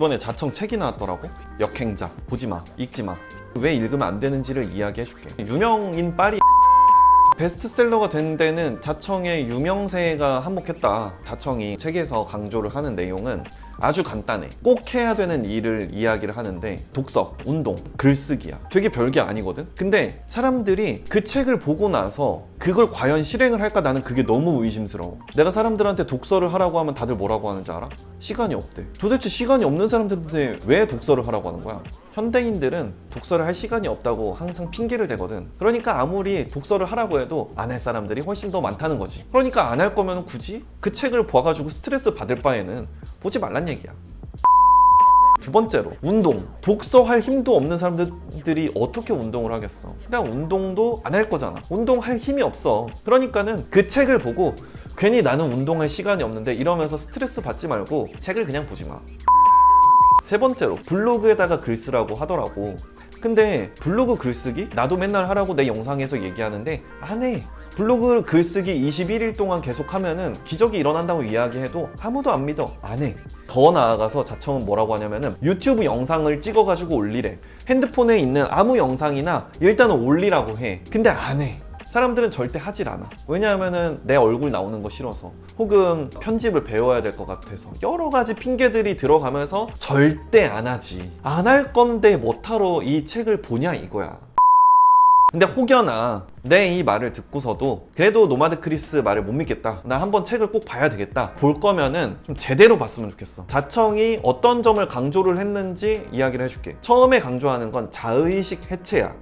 이번에 자청 책이 나왔더라고. 역행자. 보지 마. 읽지 마. 왜 읽으면 안 되는지를 이야기해 줄게. 유명인 빨이 베스트셀러가 된 데는 자청의 유명세가 한몫했다. 자청이 책에서 강조를 하는 내용은 아주 간단해. 꼭 해야 되는 일을 이야기를 하는데 독서, 운동, 글쓰기야. 되게 별게 아니거든. 근데 사람들이 그 책을 보고 나서 그걸 과연 실행을 할까 나는 그게 너무 의심스러워. 내가 사람들한테 독서를 하라고 하면 다들 뭐라고 하는지 알아? 시간이 없대. 도대체 시간이 없는 사람들한테 왜 독서를 하라고 하는 거야? 현대인들은 독서를 할 시간이 없다고 항상 핑계를 대거든. 그러니까 아무리 독서를 하라고 해도 안 할 사람들이 훨씬 더 많다는 거지. 그러니까 안 할 거면 굳이 그 책을 봐가지고 스트레스 받을 바에는 보지 말란 얘기야. 두 번째로 운동. 독서할 힘도 없는 사람들이 어떻게 운동을 하겠어? 그냥 운동도 안 할 거잖아. 운동할 힘이 없어. 그러니까는 그 책을 보고 괜히 나는 운동할 시간이 없는데 이러면서 스트레스 받지 말고 책을 그냥 보지 마세 번째로 블로그에다가 글 쓰라고 하더라고. 근데 블로그 글쓰기? 나도 맨날 하라고 내 영상에서 얘기하는데 안해 블로그 글쓰기 21일 동안 계속 하면은 기적이 일어난다고 이야기해도 아무도 안 믿어. 안 해. 더 나아가서 자청은 뭐라고 하냐면은 유튜브 영상을 찍어가지고 올리래. 핸드폰에 있는 아무 영상이나 일단은 올리라고 해. 근데 안해. 사람들은 절대 하질 않아. 왜냐하면은 내 얼굴 나오는 거 싫어서. 혹은 편집을 배워야 될 것 같아서. 여러 가지 핑계들이 들어가면서 절대 안 하지. 안 할 건데 뭐하러 이 책을 보냐 이거야. 근데 혹여나 내 이 말을 듣고서도 그래도 노마드 크리스 말을 못 믿겠다. 나 한번 책을 꼭 봐야 되겠다. 볼 거면은 좀 제대로 봤으면 좋겠어. 자청이 어떤 점을 강조를 했는지 이야기를 해줄게. 처음에 강조하는 건 자의식 해체야.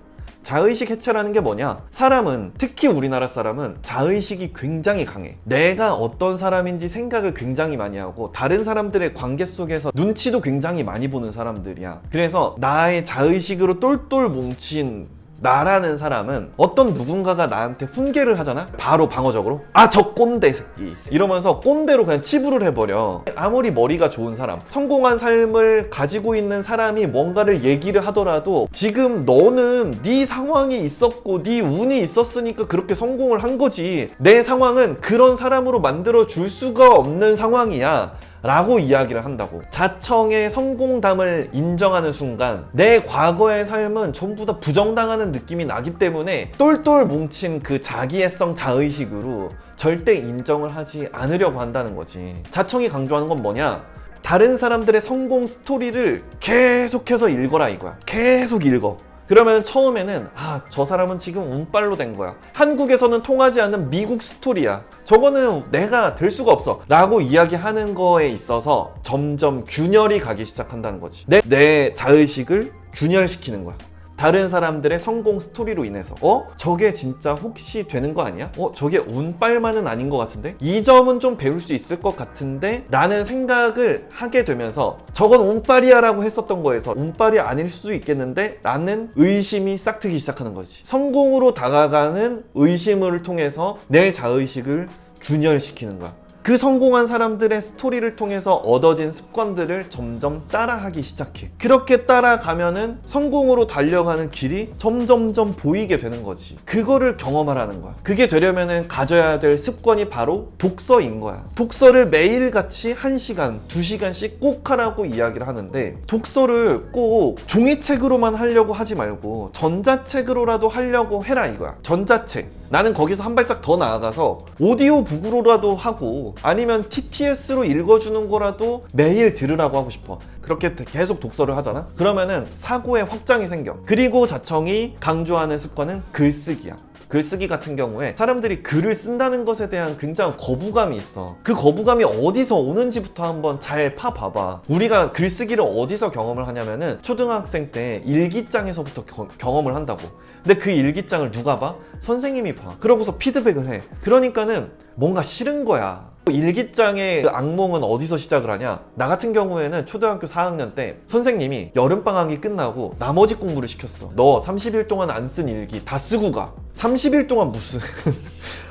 자의식 해체라는 게 뭐냐? 사람은 특히 우리나라 사람은 자의식이 굉장히 강해. 내가 어떤 사람인지 생각을 굉장히 많이 하고 다른 사람들의 관계 속에서 눈치도 굉장히 많이 보는 사람들이야. 그래서 나의 자의식으로 똘똘 뭉친 나라는 사람은 어떤 누군가가 나한테 훈계를 하잖아? 바로 방어적으로? 아 저 꼰대 새끼. 이러면서 꼰대로 그냥 치부를 해버려. 아무리 머리가 좋은 사람 성공한 삶을 가지고 있는 사람이 뭔가를 얘기를 하더라도 지금 너는 네 상황이 있었고 네 운이 있었으니까 그렇게 성공을 한 거지. 내 상황은 그런 사람으로 만들어 줄 수가 없는 상황이야 라고 이야기를 한다고. 자청의 성공담을 인정하는 순간 내 과거의 삶은 전부 다 부정당하는 느낌이 나기 때문에 똘똘 뭉친 그 자기애성 자의식으로 절대 인정을 하지 않으려고 한다는 거지. 자청이 강조하는 건 뭐냐? 다른 사람들의 성공 스토리를 계속해서 읽어라 이거야. 계속 읽어 그러면 처음에는 아 저 사람은 지금 운빨로 된 거야. 한국에서는 통하지 않는 미국 스토리야. 저거는 내가 될 수가 없어. 라고 이야기하는 거에 있어서 점점 균열이 가기 시작한다는 거지. 내, 내 자의식을 균열시키는 거야 다른 사람들의 성공 스토리로 인해서 어? 저게 진짜 혹시 되는 거 아니야? 어? 저게 운빨만은 아닌 것 같은데? 이 점은 좀 배울 수 있을 것 같은데? 라는 생각을 하게 되면서 저건 운빨이야 라고 했었던 거에서 운빨이 아닐 수 있겠는데? 라는 의심이 싹 트기 시작하는 거지 성공으로 다가가는 의심을 통해서 내 자의식을 균열시키는 거야 그 성공한 사람들의 스토리를 통해서 얻어진 습관들을 점점 따라하기 시작해. 그렇게 따라가면은 성공으로 달려가는 길이 점점점 보이게 되는 거지. 그거를 경험하라는 거야. 그게 되려면은 가져야 될 습관이 바로 독서인 거야. 독서를 매일같이 1시간, 2시간씩 꼭 하라고 이야기를 하는데 독서를 꼭 종이책으로만 하려고 하지 말고 전자책으로라도 하려고 해라 이거야. 전자책. 나는 거기서 한 발짝 더 나아가서 오디오북으로라도 하고 아니면 TTS로 읽어주는 거라도 매일 들으라고 하고 싶어. 그렇게 계속 독서를 하잖아? 그러면은 사고의 확장이 생겨. 그리고 자청이 강조하는 습관은 글쓰기야. 글쓰기 같은 경우에 사람들이 글을 쓴다는 것에 대한 굉장한 거부감이 있어. 그 거부감이 어디서 오는지부터 한번 잘 파봐봐. 우리가 글쓰기를 어디서 경험을 하냐면은 초등학생 때 일기장에서부터 겨- 경험을 한다고. 근데 그 일기장을 누가 봐? 선생님이 봐. 그러고서 피드백을 해. 그러니까는 뭔가 싫은 거야. 일기장의 그 악몽은 어디서 시작을 하냐? 나 같은 경우에는 초등학교 4학년 때 선생님이 여름방학이 끝나고 나머지 공부를 시켰어. 너 30일 동안 안 쓴 일기 다 쓰고 가. 30일 동안 무슨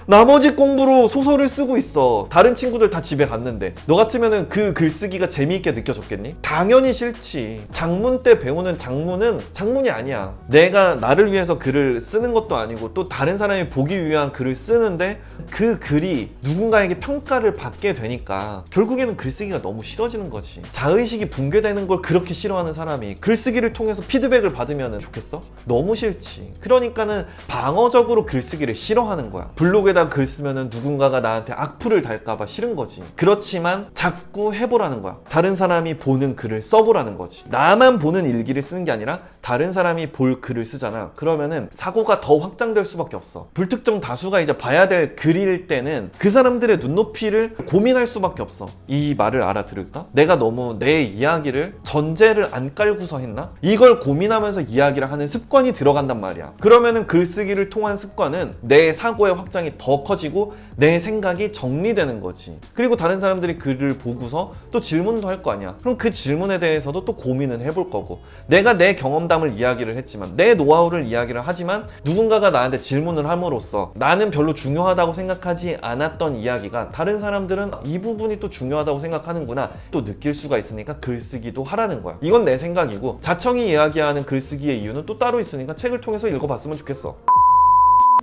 나머지 공부로 소설을 쓰고 있어. 다른 친구들 다 집에 갔는데. 너 같으면은 그 글쓰기가 재미있게 느껴졌겠니? 당연히 싫지. 장문 때 배우는 장문은 장문이 아니야. 내가 나를 위해서 글을 쓰는 것도 아니고 또 다른 사람이 보기 위한 글을 쓰는데 그 글이 누군가에게 평가를 받게 되니까 결국에는 글쓰기가 너무 싫어지는 거지. 자의식이 붕괴되는 걸 그렇게 싫어하는 사람이 글쓰기를 통해서 피드백을 받으면 좋겠어? 너무 싫지. 그러니까는 방어적으로 글쓰기를 싫어하는 거야. 블로그에 다 글 쓰면은 누군가가 나한테 악플을 달까봐 싫은 거지. 그렇지만 자꾸 해보라는 거야. 다른 사람이 보는 글을 써보라는 거지. 나만 보는 일기를 쓰는 게 아니라 다른 사람이 볼 글을 쓰잖아. 그러면은 사고가 더 확장될 수밖에 없어. 불특정 다수가 이제 봐야 될 글일 때는 그 사람들의 눈높이를 고민할 수밖에 없어. 이 말을 알아들을까? 내가 너무 내 이야기를 전제를 안 깔고서 했나? 이걸 고민하면서 이야기를 하는 습관이 들어간단 말이야. 그러면은 글쓰기를 통한 습관은 내 사고의 확장이 더 커지고 내 생각이 정리되는 거지. 그리고 다른 사람들이 글을 보고서 또 질문도 할 거 아니야. 그럼 그 질문에 대해서도 또 고민은 해볼 거고. 내가 내 경험담 을 이야기를 했지만, 내 노하우를 이야기를 하지만, 누군가가 나한테 질문을 함으로써 나는 별로 중요하다고 생각하지 않았던 이야기가 다른 사람들은 이 부분이 또 중요하다고 생각하는구나 또 느낄 수가 있으니까 글쓰기도 하라는 거야. 이건 내 생각이고, 자청이 이야기하는 글쓰기의 이유는 또 따로 있으니까 책을 통해서 읽어봤으면 좋겠어.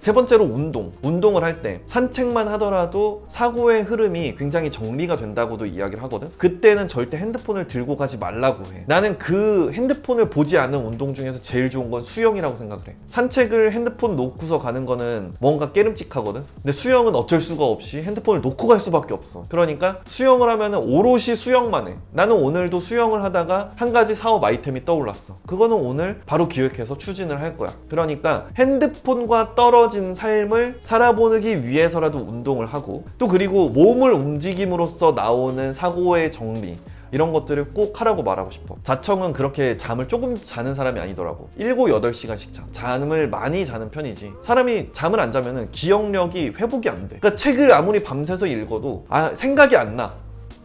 세 번째로 운동. 운동을 할 때 산책만 하더라도 사고의 흐름이 굉장히 정리가 된다고도 이야기를 하거든. 그때는 절대 핸드폰을 들고 가지 말라고 해. 나는 그 핸드폰을 보지 않는 운동 중에서 제일 좋은 건 수영이라고 생각을 해. 산책을 핸드폰 놓고서 가는 거는 뭔가 깨름직하거든. 근데 수영은 어쩔 수가 없이 핸드폰을 놓고 갈 수밖에 없어. 그러니까 수영을 하면은 오롯이 수영만 해. 나는 오늘도 수영을 하다가 한 가지 사업 아이템이 떠올랐어. 그거는 오늘 바로 기획해서 추진을 할 거야. 그러니까 핸드폰과 떨어 진 삶을 살아보기 위해서라도 운동을 하고 또 그리고 몸을 움직임으로써 나오는 사고의 정리 이런 것들을 꼭 하라고 말하고 싶어. 자청은 그렇게 잠을 조금 자는 사람이 아니더라고. 7, 8시간씩 자. 잠을 많이 자는 편이지. 사람이 잠을 안 자면은 기억력이 회복이 안 돼. 그러니까 책을 아무리 밤새서 읽어도 아, 생각이 안 나.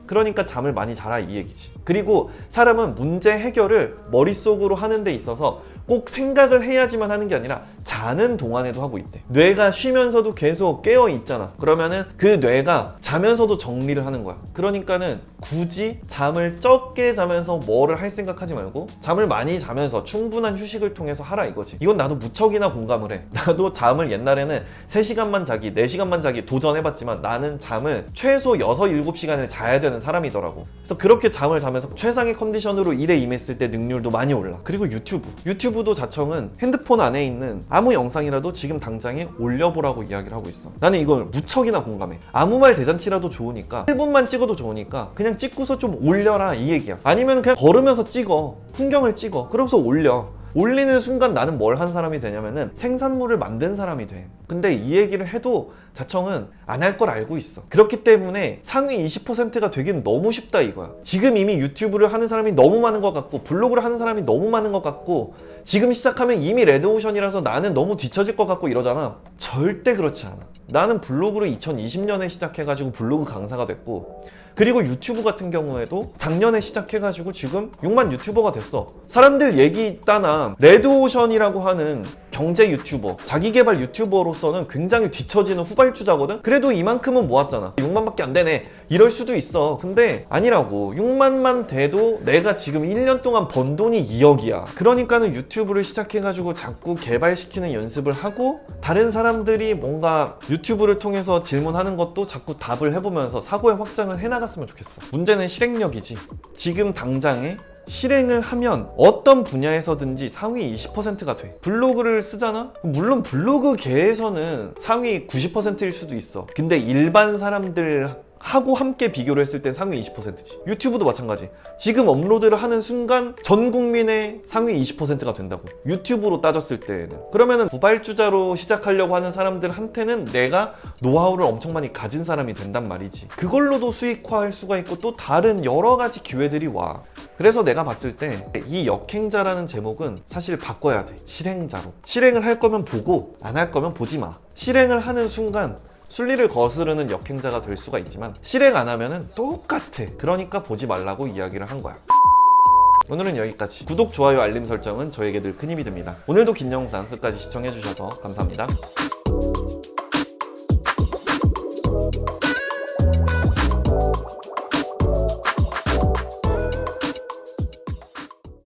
그러니까 잠을 많이 자라 이 얘기지. 그리고 사람은 문제 해결을 머릿속으로 하는 데 있어서 꼭 생각을 해야지만 하는 게 아니라 자는 동안에도 하고 있대. 뇌가 쉬면서도 계속 깨어 있잖아. 그러면은 그 뇌가 자면서도 정리를 하는 거야. 그러니까는 굳이 잠을 적게 자면서 뭐를 할 생각하지 말고 잠을 많이 자면서 충분한 휴식을 통해서 하라 이거지. 이건 나도 무척이나 공감을 해. 나도 잠을 옛날에는 3시간만 자기, 4시간만 자기 도전해봤지만 나는 잠을 최소 6, 7시간을 자야 되는 사람이더라고. 그래서 그렇게 잠을 자면서 최상의 컨디션으로 일에 임했을 때 능률도 많이 올라. 그리고 유튜브. 유튜브도 자청은 핸드폰 안에 있는 아무 영상이라도 지금 당장에 올려보라고 이야기를 하고 있어. 나는 이걸 무척이나 공감해. 아무 말 대잔치라도 좋으니까 1분만 찍어도 좋으니까 그냥 찍고서 좀 올려라 이 얘기야. 아니면 그냥 걸으면서 찍어. 풍경을 찍어. 그러면서 올려. 올리는 순간 나는 뭘 한 사람이 되냐면은 생산물을 만든 사람이 돼. 근데 이 얘기를 해도 자청은 안 할 걸 알고 있어. 그렇기 때문에 상위 20%가 되긴 너무 쉽다 이거야. 지금 이미 유튜브를 하는 사람이 너무 많은 것 같고 블로그를 하는 사람이 너무 많은 것 같고 지금 시작하면 이미 레드오션이라서 나는 너무 뒤처질 것 같고 이러잖아. 절대 그렇지 않아. 나는 블로그를 2020년에 시작해가지고 블로그 강사가 됐고 그리고 유튜브 같은 경우에도 작년에 시작해가지고 지금 6만 유튜버가 됐어. 사람들 얘기 따나 레드오션이라고 하는 경제 유튜버, 자기개발 유튜버로서는 굉장히 뒤처지는 후발주자거든? 그래도 이만큼은 모았잖아. 6만밖에 안 되네. 이럴 수도 있어. 근데 아니라고. 6만만 돼도 내가 지금 1년 동안 번 돈이 2억이야. 그러니까는 유튜브를 시작해가지고 자꾸 개발시키는 연습을 하고 다른 사람들이 뭔가 유튜브를 통해서 질문하는 것도 자꾸 답을 해보면서 사고의 확장을 해나갔으면 좋겠어. 문제는 실행력이지. 지금 당장에 실행을 하면 어떤 분야에서든지 상위 20%가 돼. 블로그를 쓰잖아? 물론 블로그계에서는 상위 90%일 수도 있어. 근데 일반 사람들 하고 함께 비교를 했을 땐 상위 20%지. 유튜브도 마찬가지. 지금 업로드를 하는 순간 전 국민의 상위 20%가 된다고. 유튜브로 따졌을 때에는. 그러면은 부발주자로 시작하려고 하는 사람들한테는 내가 노하우를 엄청 많이 가진 사람이 된단 말이지. 그걸로도 수익화할 수가 있고 또 다른 여러 가지 기회들이 와. 그래서 내가 봤을 때 이 역행자라는 제목은 사실 바꿔야 돼. 실행자로. 실행을 할 거면 보고 안 할 거면 보지 마. 실행을 하는 순간 순리를 거스르는 역행자가 될 수가 있지만 실행 안 하면은 똑같아. 그러니까 보지 말라고 이야기를 한 거야. 오늘은 여기까지. 구독, 좋아요, 알림 설정은 저에게 늘 큰 힘이 됩니다. 오늘도 긴 영상 끝까지 시청해주셔서 감사합니다.